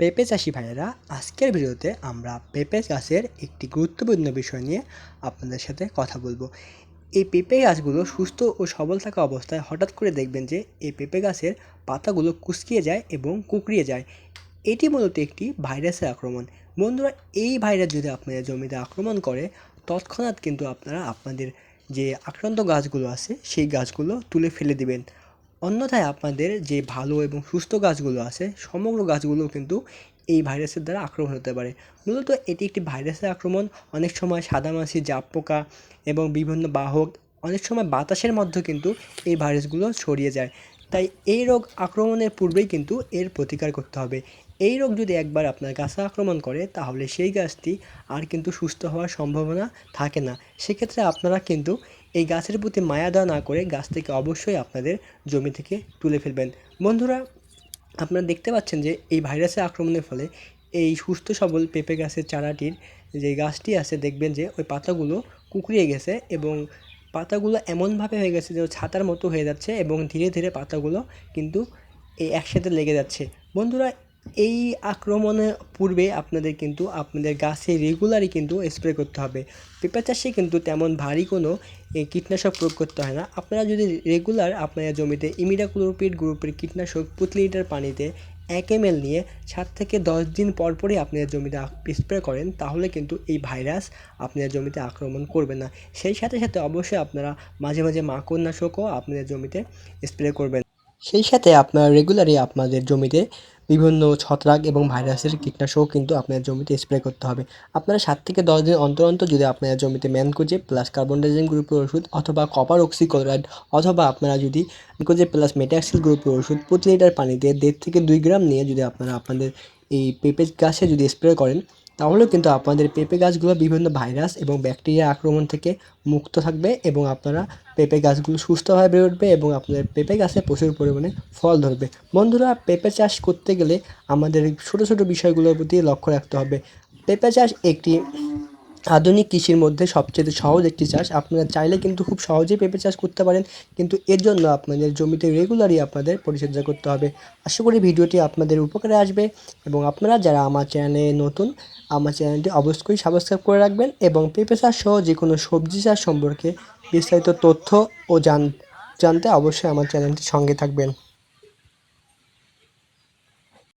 পেঁপে চাষি ভাইয়েরা, আজকের ভিডিওতে আমরা পেঁপে গাছের একটি গুরুত্বপূর্ণ বিষয় নিয়ে আপনাদের সাথে কথা বলব। এই পেঁপে গাছগুলো সুস্থ ও সবল থাকা অবস্থায় হঠাৎ করে দেখবেন যে এই পেঁপে গাছের পাতাগুলো কুঁচকিয়ে যায় এবং কুঁকড়িয়ে যায়। এটি মূলত একটি ভাইরাসের আক্রমণ। বন্ধুরা, এই ভাইরাস যদি আপনাদের জমিতে আক্রমণ করে, তৎক্ষণাৎ কিন্তু আপনারা আপনাদের যে আক্রান্ত গাছগুলো আছে, সেই গাছগুলো তুলে ফেলে দিবেন। অন্যথায় আপনাদের যে ভালো এবং সুস্থ গাছগুলো আছে, সমগ্র গাছগুলো কিন্তু এই ভাইরাসের দ্বারা আক্রমণ হতে পারে। মূলত এটি একটি ভাইরাসের আক্রমণ। অনেক সময় সাদামাছি জাপ পোকা এবং বিভিন্ন বাহক অনেক সময় বাতাসের মধ্যে কিন্তু এই ভাইরাসগুলো ছড়িয়ে যায়। তাই এই রোগ আক্রমণের পূর্বেই কিন্তু এর প্রতিকার করতে হবে। এই রোগ যদি একবার আপনার গাছে আক্রমণ করে, তাহলে সেই গাছটি আর কিন্তু সুস্থ হওয়ার সম্ভাবনা থাকে না। সেক্ষেত্রে আপনারা কিন্তু এই গাছের প্রতি মায়া দেওয়া না করে গাছ থেকে অবশ্যই আপনাদের জমি থেকে তুলে ফেলবেন। বন্ধুরা, আপনারা দেখতে পাচ্ছেন যে এই ভাইরাসের আক্রমণের ফলে এই সুস্থ সবল পেঁপে গাছের চারাটির যে গাছটি আছে, দেখবেন যে ওই পাতাগুলো কুকড়িয়ে গেছে এবং পাতাগুলো এমনভাবে হয়ে গেছে যে ছাতার মতো হয়ে যাচ্ছে এবং ধীরে ধীরে পাতাগুলো কিন্তু এই একসাথে লেগে যাচ্ছে। বন্ধুরা এই আক্রমণের পূর্বে আপনাদের কিন্তু আপনাদের গাছে রেগুলারই কিন্তু স্প্রে করতে হবে। পেঁপে চাষে কিন্তু তেমন ভারী কোনো কীটনাশক প্রয়োগ করতে হয় না। আপনারা যদি রেগুলার আপনাদের জমিতে ইমিডাক্লোপিড গ্রুপের কীটনাশক প্রতি লিটার পানিতে এক এম এল নিয়ে সাত থেকে দশ দিন পর পরই আপনাদের জমিতে স্প্রে করেন, তাহলে কিন্তু এই ভাইরাস আপনাদের জমিতে আক্রমণ করবে না। সেই সাথে সাথে অবশ্যই আপনারা মাঝে মাঝে মাকড়নাশকও আপনাদের জমিতে স্প্রে করবেন। সেই সাথে আপনারা রেগুলারই আপনাদের জমিতে বিভিন্ন ছত্রাক এবং ভাইরাসের কীটনাশক কিন্তু আপনার জমিতে স্প্রে করতে হবে। আপনারা সাত থেকে দশ দিন অন্তর অন্তর যদি আপনার জমিতে ম্যানকোজে প্লাস কার্বন ডাইজিং গ্রুপের ওষুধ অথবা কপার অক্সিক্লোরাইড অথবা আপনারা যদি ম্যানকোজে প্লাস মেটাক্সিল গ্রুপের ওষুধ প্রতি লিটার পানিতে দেড় থেকে দুই গ্রাম নিয়ে যদি আপনারা আপনাদের এই পেঁপে গাছে যদি স্প্রে করেন তাহলেও কিন্তু আপনাদের পেঁপে গাছগুলো বিভিন্ন ভাইরাস এবং ব্যাকটেরিয়া আক্রমণ থেকে মুক্ত থাকবে এবং আপনারা পেঁপে গাছগুলো সুস্থভাবে বেড়ে উঠবে এবং আপনাদের পেঁপে গাছে প্রচুর পরিমাণে ফল ধরবে। বন্ধুরা, পেঁপে চাষ করতে গেলে আমাদের ছোটো ছোটো বিষয়গুলোর প্রতি লক্ষ্য রাখতে হবে। পেঁপে চাষ একটি আধুনিক কৃষির মধ্যে সবচেয়ে সহজ একটি চাষ। আপনারা চাইলে কিন্তু খুব সহজেই পেঁপে চাষ করতে পারেন, কিন্তু এর জন্য আপনাদের জমিতে রেগুলারই আপনাদের পরিচর্যা করতে হবে। আশা করি ভিডিওটি আপনাদের উপকারে আসবে এবং আপনারা যারা আমার চ্যানেলে নতুন, আমার চ্যানেলটি অবশ্যই সাবস্ক্রাইব করে রাখবেন এবং পেঁপে চাষ সহ যে কোনো সবজি চাষ সম্পর্কে বিস্তারিত তথ্য ও জান, জানতে অবশ্যই আমার চ্যানেলটির সঙ্গে থাকবেন।